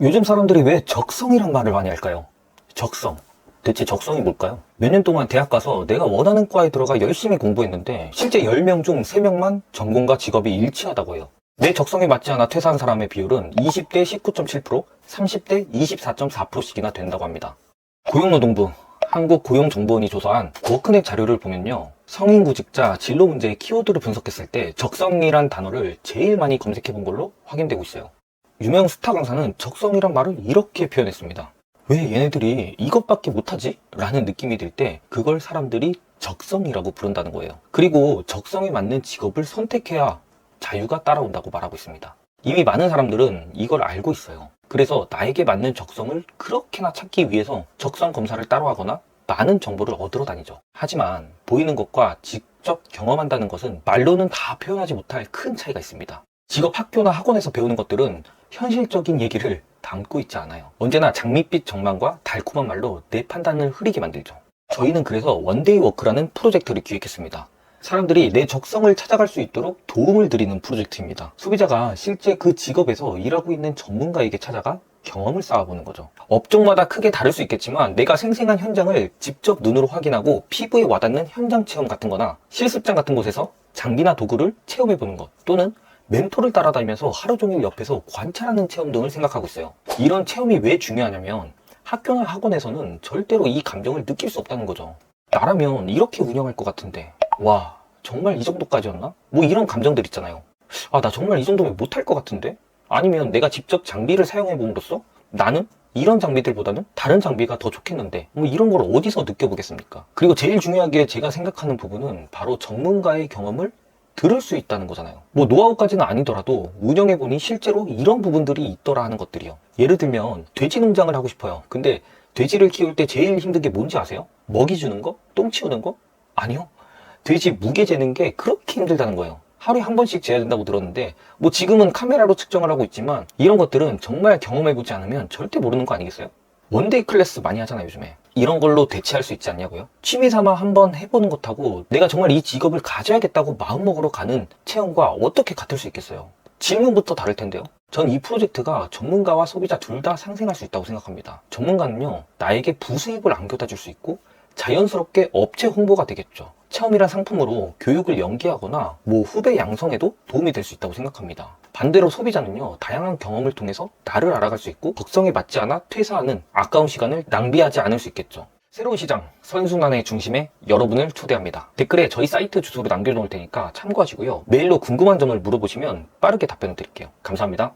요즘 사람들이 왜 적성이란 말을 많이 할까요? 적성. 대체 적성이 뭘까요? 몇 년 동안 대학 가서 내가 원하는 과에 들어가 열심히 공부했는데 실제 10명 중 3명만 전공과 직업이 일치하다고 해요. 내 적성에 맞지 않아 퇴사한 사람의 비율은 20대 19.7%, 30대 24.4%씩이나 된다고 합니다. 고용노동부, 한국고용정보원이 조사한 워크넷 자료를 보면요. 성인 구직자 진로 문제의 키워드를 분석했을 때 적성이란 단어를 제일 많이 검색해 본 걸로 확인되고 있어요. 유명 스타 강사는 적성이란 말을 이렇게 표현했습니다. 왜 얘네들이 이것밖에 못하지? 라는 느낌이 들 때 그걸 사람들이 적성이라고 부른다는 거예요. 그리고 적성에 맞는 직업을 선택해야 자유가 따라온다고 말하고 있습니다. 이미 많은 사람들은 이걸 알고 있어요. 그래서 나에게 맞는 적성을 그렇게나 찾기 위해서 적성 검사를 따로 하거나 많은 정보를 얻으러 다니죠. 하지만 보이는 것과 직접 경험한다는 것은 말로는 다 표현하지 못할 큰 차이가 있습니다. 직업 학교나 학원에서 배우는 것들은 현실적인 얘기를 담고 있지 않아요. 언제나 장밋빛 전망과 달콤한 말로 내 판단을 흐리게 만들죠. 저희는 그래서 원데이 워크라는 프로젝트를 기획했습니다. 사람들이 내 적성을 찾아갈 수 있도록 도움을 드리는 프로젝트입니다. 소비자가 실제 그 직업에서 일하고 있는 전문가에게 찾아가 경험을 쌓아보는 거죠. 업종마다 크게 다를 수 있겠지만 내가 생생한 현장을 직접 눈으로 확인하고 피부에 와닿는 현장 체험 같은 거나 실습장 같은 곳에서 장비나 도구를 체험해보는 것 또는 멘토를 따라다니면서 하루 종일 옆에서 관찰하는 체험 등을 생각하고 있어요. 이런 체험이 왜 중요하냐면 학교나 학원에서는 절대로 이 감정을 느낄 수 없다는 거죠. 나라면 이렇게 운영할 것 같은데 와 정말 이 정도까지였나? 뭐 이런 감정들 있잖아요. 아 나 정말 이 정도면 못할 것 같은데? 아니면 내가 직접 장비를 사용해 봄으로써 나는 이런 장비들보다는 다른 장비가 더 좋겠는데 뭐 이런 걸 어디서 느껴보겠습니까? 그리고 제일 중요하게 제가 생각하는 부분은 바로 전문가의 경험을 들을 수 있다는 거잖아요. 뭐 노하우까지는 아니더라도 운영해보니 실제로 이런 부분들이 있더라 하는 것들이요. 예를 들면 돼지 농장을 하고 싶어요. 근데 돼지를 키울 때 제일 힘든 게 뭔지 아세요? 먹이 주는 거? 똥 치우는 거? 아니요. 돼지 무게 재는 게 그렇게 힘들다는 거예요. 하루에 한 번씩 재야 된다고 들었는데 뭐 지금은 카메라로 측정을 하고 있지만 이런 것들은 정말 경험해보지 않으면 절대 모르는 거 아니겠어요? 원데이 클래스 많이 하잖아요 요즘에 이런 걸로 대체할 수 있지 않냐고요? 취미 삼아 한번 해보는 것하고 내가 정말 이 직업을 가져야겠다고 마음먹으러 가는 체험과 어떻게 같을 수 있겠어요? 질문부터 다를 텐데요. 전 이 프로젝트가 전문가와 소비자 둘 다 상생할 수 있다고 생각합니다. 전문가는요, 나에게 부수입을 안겨다 줄 수 있고, 자연스럽게 업체 홍보가 되겠죠. 체험이란 상품으로 교육을 연계하거나 뭐 후배 양성에도 도움이 될 수 있다고 생각합니다. 반대로 소비자는요, 다양한 경험을 통해서 나를 알아갈 수 있고, 적성에 맞지 않아 퇴사하는 아까운 시간을 낭비하지 않을 수 있겠죠. 새로운 시장, 선순환의 중심에 여러분을 초대합니다. 댓글에 저희 사이트 주소를 남겨놓을 테니까 참고하시고요. 메일로 궁금한 점을 물어보시면 빠르게 답변을 드릴게요. 감사합니다.